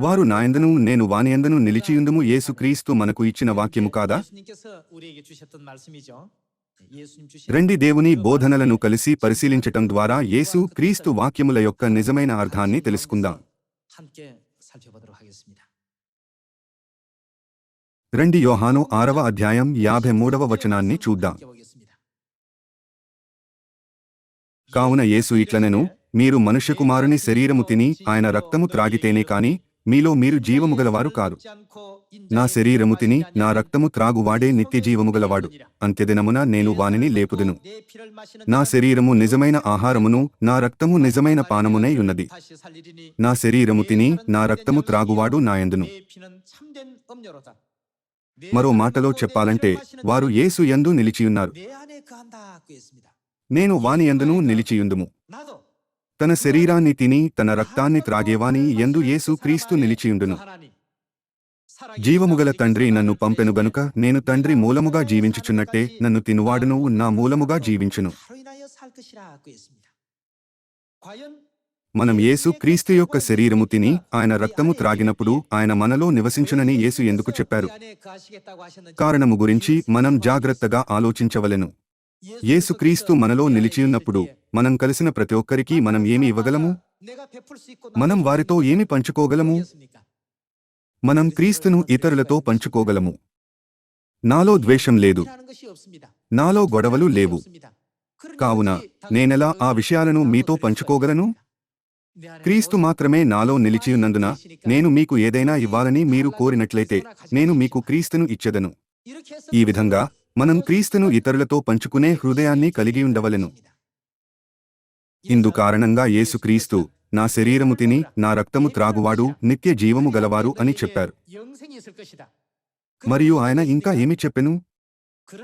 వారు నాయందను నేను వానియందను యేసు క్రీస్తు మనకు ఇచ్చిన వాక్యము కాదా? రెండి దేవుని బోధనలను కలిసి పరిశీలించటం ద్వారా యేసు క్రీస్తు వాక్యముల యొక్క నిజమైన అర్థాన్ని తెలుసుకుందాం. రెండి యోహాను ఆరవ అధ్యాయం యాభై మూడవ వచనాన్ని చూద్దాం. కావున యేసు ఇట్లనెను మీరు మనుష్యకుమారుని శరీరము తిని ఆయన రక్తము త్రాగితేనే కాని మీలో మీరు జీవముగలవారు కారు నా శరీరము తిని నా రక్తము త్రాగువాడే నిత్య జీవముగలవాడు అంత్యదినమున నేను వానిని లేపుదును. నా శరీరము నిజమైన ఆహారమును నా రక్తము నిజమైన పానమునై ఉన్నది. నా శరీరము తిని నా రక్తము త్రాగువాడు నాయందును. మరో మాటలో చెప్పాలంటే వారు యేసు యందు నిలిచియున్నారు. నేను వాని యందును నిలిచియుందుము. తన శరీరాన్ని తిని తన రక్తాన్ని త్రాగేవాని ఎందు యేసు క్రీస్తు నిలిచియుండును. జీవముగల తండ్రి నన్ను పంపెను గనుక నేను తండ్రి మూలముగా జీవించుచున్నట్టే నన్ను తినువాడును నా మూలముగా జీవించును. మనం యేసు క్రీస్తు యొక్క శరీరము తిని ఆయన రక్తము త్రాగినప్పుడు ఆయన మనలో నివసించునని యేసు ఎందుకు చెప్పారు? కారణము గురించి మనం జాగ్రత్తగా ఆలోచించవలెను. యేసుక్రీస్తు మనలో నిలిచియున్నప్పుడు మనం కలిసిన ప్రతి ఒక్కరికి మనం ఏమి ఇవ్వగలము? మనం వారితో ఏమి పంచుకోగలము? మనం క్రీస్తును ఇతరులతో పంచుకోగలము. నాలో ద్వేషం లేదు. నాలో గొడవలు లేవు. కావున నేనెలా ఆ విషయాలను మీతో పంచుకోగలను? క్రీస్తు మాత్రమే నాలో నిలిచియున్నందున నేను మీకు ఏదైనా ఇవ్వాలని మీరు కోరినట్లయితే నేను మీకు క్రీస్తును ఇచ్చెదను. ఈ విధంగా మనం క్రీస్తును ఇతరులతో పంచుకునే హృదయాన్ని కలిగి ఉండవలెను. ఇందు కారణంగా యేసుక్రీస్తు నా శరీరము తిని నా రక్తము త్రాగువాడు నిత్య జీవము గలవారు అని చెప్పారు. మరియు ఆయన ఇంకా ఏమి చెప్పెను?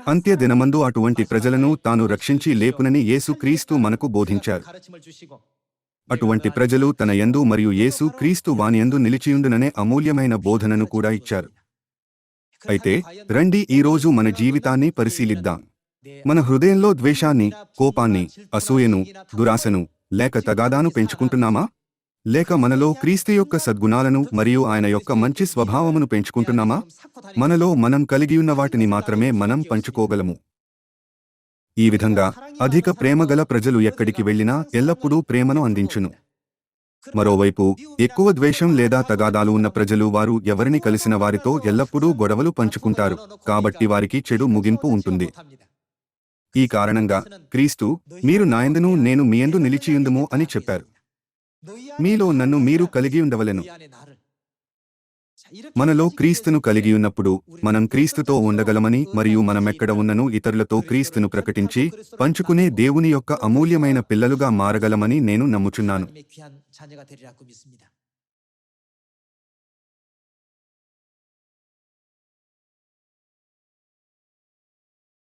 అంత్య దినమందు అటువంటి ప్రజలను తాను రక్షించి లేపునని యేసుక్రీస్తు మనకు బోధించారు. అటువంటి ప్రజలు తన యందు మరియు యేసు క్రీస్తు వానియందు నిలిచియుండుననే అమూల్యమైన బోధనను కూడా ఇచ్చారు. అయితే రండి ఈ రోజు మన జీవితాన్ని పరిశీలిద్దాం. మన హృదయంలో ద్వేషాన్ని కోపాన్ని అసూయను దురాశను లేక తగాదాను పెంచుకుంటున్నామా? లేక మనలో క్రీస్తు యొక్క సద్గుణాలను మరియు ఆయన యొక్క మంచి స్వభావమును పెంచుకుంటున్నామా? మనలో మనం కలిగియున్న వాటిని మాత్రమే మనం పంచుకోగలము. ఈ విధంగా అధిక ప్రేమగల ప్రజలు ఎక్కడికి వెళ్ళినా ఎల్లప్పుడూ ప్రేమను అందించును. మరోవైపు ఎక్కువ ద్వేషం లేదా తగాదాలు ఉన్న ప్రజలు వారు ఎవరిని కలిసిన వారితో ఎల్లప్పుడూ గొడవలు పంచుకుంటారు. కాబట్టి వారికి చెడు ముగింపు ఉంటుంది. ఈ కారణంగా క్రీస్తు మీరు నాయందును నేను మీయందు నిలిచియుందుము అని చెప్పారు. మీలో నన్ను మీరు కలిగి ఉండవలెను మనలో క్రీస్తును కలిగి ఉన్నప్పుడు మనం క్రీస్తుతో ఉండగలమని మరియు మనమెక్కడ ఉన్నను ఇతరులతో క్రీస్తును ప్రకటించి పంచుకునే దేవుని యొక్క అమూల్యమైన పిల్లలుగా మారగలమని నేను నమ్ముచున్నాను.